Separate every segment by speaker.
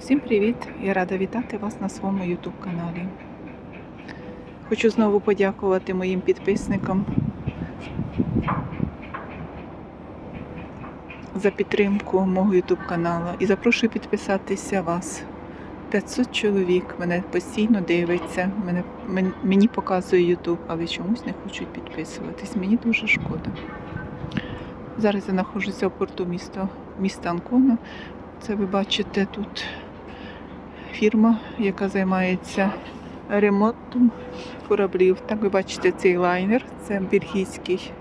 Speaker 1: Всім привіт! Я рада вітати вас на своєму YouTube каналі. Хочу знову подякувати моїм підписникам за підтримку мого YouTube каналу і запрошую підписатися вас. 500 чоловік мене постійно дивиться, мене, мені показує YouTube, але чомусь не хочуть підписуватись. Мені дуже шкода. Зараз я знаходжуся в порту міста, міста Анкона. Це ви бачите тут фірма, яка займається ремонтом кораблів. Так ви бачите цей лайнер, це бельгійський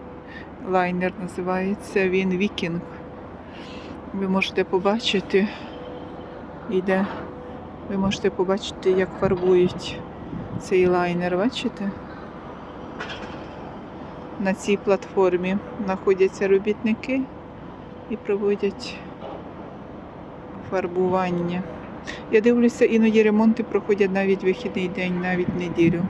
Speaker 1: лайнер називається він Вікінг. Ви можете побачити, іде, ви можете побачити, як фарбують цей лайнер, бачите? На цій платформі знаходяться робітники і проводять фарбування. Я дивлюся, іноді ремонти проходять навіть вихідний день, навіть неділю.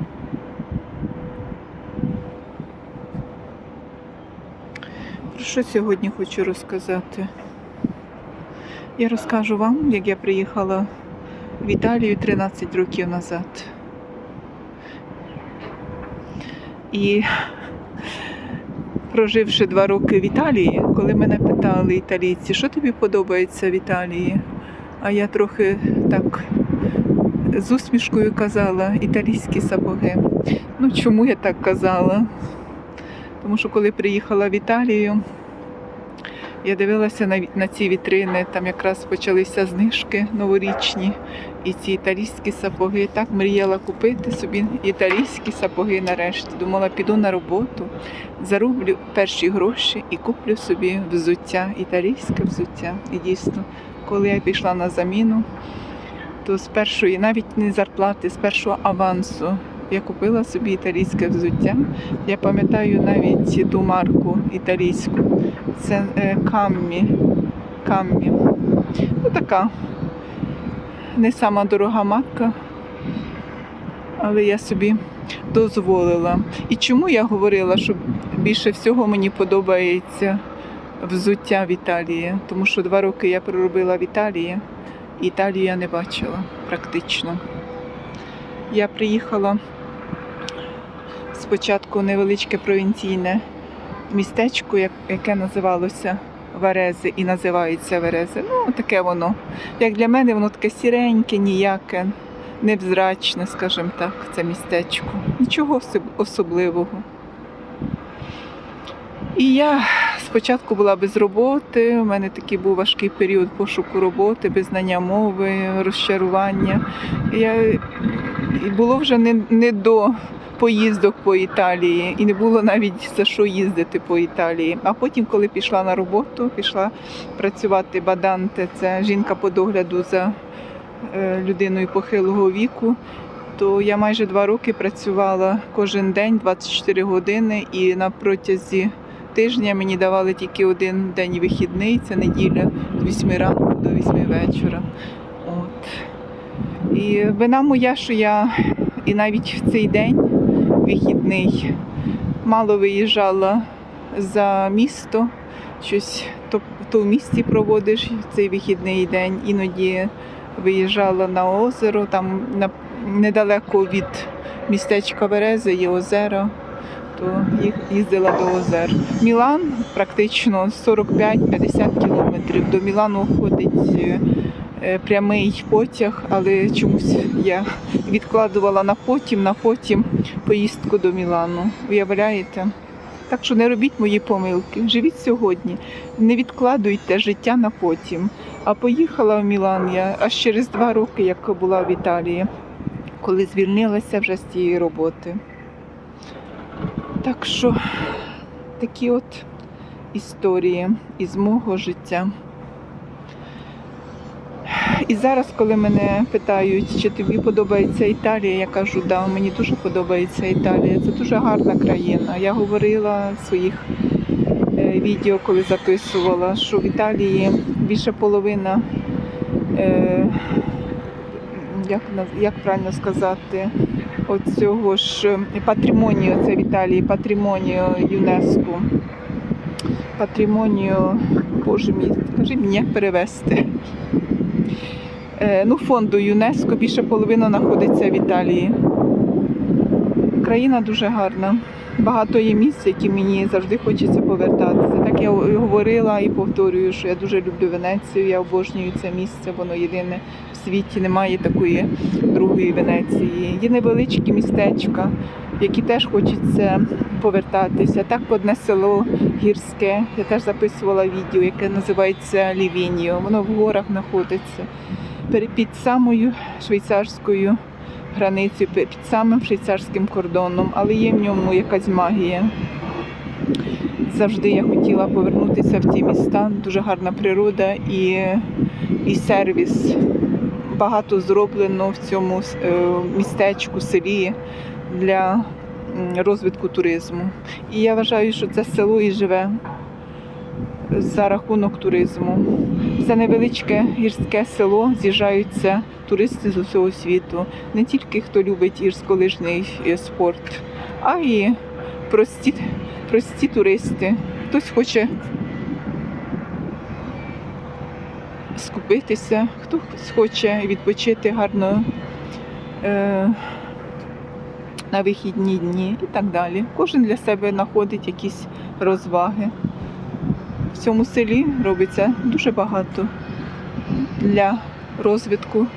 Speaker 1: Про що сьогодні хочу розказати? Я розкажу вам, як я приїхала в Італію 13 років назад. І проживши два роки в Італії, коли мене питали італійці, що тобі подобається в Італії? А я трохи так з усмішкою казала італійські сапоги. Ну чому я так казала? Тому що коли приїхала в Італію, я дивилася на, на ці вітрини, там якраз почалися знижки новорічні, і ці італійські сапоги. Так мріяла купити собі італійські сапоги нарешті. Думала, піду на роботу, зароблю перші гроші і куплю собі взуття, італійське взуття. І дійсно, коли я пішла на заміну, то з першої, навіть не зарплати, з першого авансу я купила собі італійське взуття. Я пам'ятаю навіть ту марку італійську. Це е, каммі. каммі. Ну, така не сама дорога марка, але я собі дозволила. І чому я говорила, що більше всього мені подобається взуття в Італії? Тому що два роки я проробила в Італії, і Італію я не бачила практично. Я приїхала спочатку в невеличке провінційне містечко, яке називалося Верези і називається Верези. Ну, таке воно. Як для мене, воно таке сіреньке, ніяке, невзрачне, скажімо так, це містечко. Нічого особливого. І я спочатку була без роботи, у мене такий був важкий період пошуку роботи, без знання мови, розчарування. Я, було вже не, не до поїздок по Італії, і не було навіть за що їздити по Італії. А потім, коли пішла на роботу, пішла працювати баданте, це жінка по догляду за е, людиною похилого віку. То я майже два роки працювала кожен день, 24 години, і на протязі тижня мені давали тільки один день вихідний, це неділя з 8 ранку до 8 вечора. От. І вина моя, що я і навіть в цей день вихідний мало виїжджала за місто, щось то, то в місті проводиш цей вихідний день, іноді виїжджала на озеро, там на, недалеко від містечка Верези є озеро, то їх їздила до озер. Мілан практично 45-50 кілометрів. До Мілану ходить е, е, прямий потяг, але чомусь я відкладувала на потім, на потім поїздку до Мілану. Уявляєте? Так що не робіть мої помилки. Живіть сьогодні, не відкладуйте життя на потім. А поїхала в Мілан я аж через два роки, як була в Італії, коли звільнилася вже з цієї роботи. Так що такі от історії із мого життя. І зараз, коли мене питають, чи тобі подобається Італія, я кажу, да, мені дуже подобається Італія. Це дуже гарна країна. Я говорила в своїх е, відео, коли записувала, що в Італії більше половина, е, як, як правильно сказати, оцього ж патрімонію, це в Італії, патрімонію ЮНЕСКО. Патрімонію, боже мій, скажи мені, як перевести. е, ну, фонду ЮНЕСКО, більше половина знаходиться в Італії. Країна дуже гарна. Багато є місць, які мені завжди хочеться повертатися. Я говорила і повторюю, що я дуже люблю Венецію, я обожнюю це місце, воно єдине в світі, немає такої другої Венеції. Є невеличкі містечка, в які теж хочеться повертатися. Так одне село гірське. Я теж записувала відео, яке називається Лівініо. Воно в горах знаходиться під самою швейцарською границею, під самим швейцарським кордоном, але є в ньому якась магія. Завжди я хотіла повернутися в ті міста. Дуже гарна природа і, і сервіс. Багато зроблено в цьому е, містечку, селі для розвитку туризму. І я вважаю, що це село і живе за рахунок туризму. Це невеличке гірське село, з'їжджаються туристи з усього світу. Не тільки хто любить гірськолижний е, спорт, а й прості, прості туристи. Хтось хоче скупитися, хтось хоче відпочити гарно е, на вихідні дні і так далі. Кожен для себе знаходить якісь розваги. В цьому селі робиться дуже багато для розвитку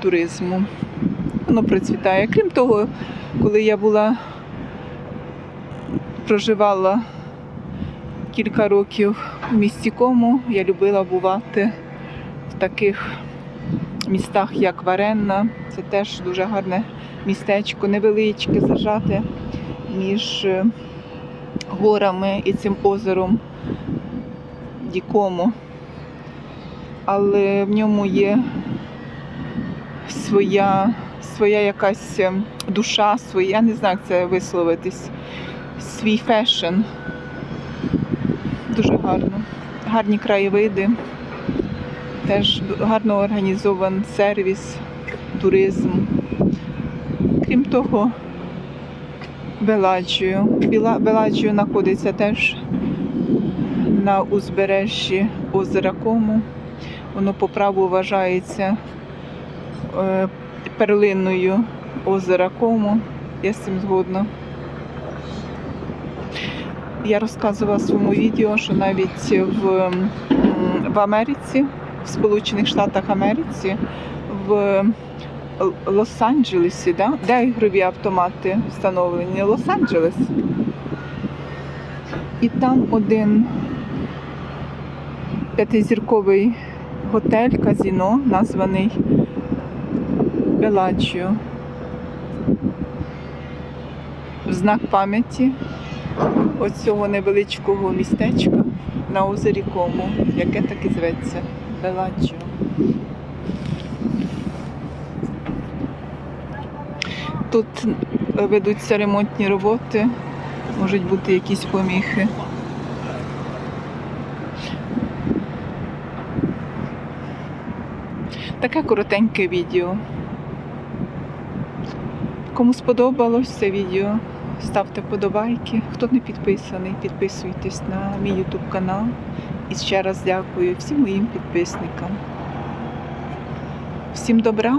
Speaker 1: туризму. Воно процвітає. Крім того, коли я була проживала кілька років в місті Кому, я любила бувати в таких містах, як Варенна. Це теж дуже гарне містечко, невеличке, зажате між е, горами і цим озером Дікому. Але в ньому є своя, своя якась е, душа, своя, я не знаю, як це висловитись, свій фешн. Дуже гарно. Гарні краєвиди, теж гарно організований сервіс, туризм. Крім того, Беладжіо. Беладжіо знаходиться теж на узбережжі озера Кому. Воно по праву вважається е, перлиною озера Кому. Я з цим згодна. Я розказувала в своєму відео, що навіть в, в Америці, в Сполучених Штатах Америці, в Лос-Анджелесі, да? де ігрові автомати встановлені? Лос-Анджелес. І там один п'ятизірковий готель, казіно, названий Беладжіо. В знак пам'яті оцього невеличкого містечка на озері Кому, яке так і зветься Беладжіо. Тут е, ведуться ремонтні роботи, можуть бути якісь поміхи. Таке коротеньке відео. Кому сподобалось це відео, ставте вподобайки. Хто не підписаний, підписуйтесь на мій YouTube канал. І ще раз дякую всім моїм підписникам. Всім добра,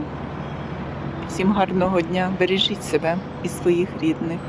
Speaker 1: всім гарного дня, бережіть себе і своїх рідних.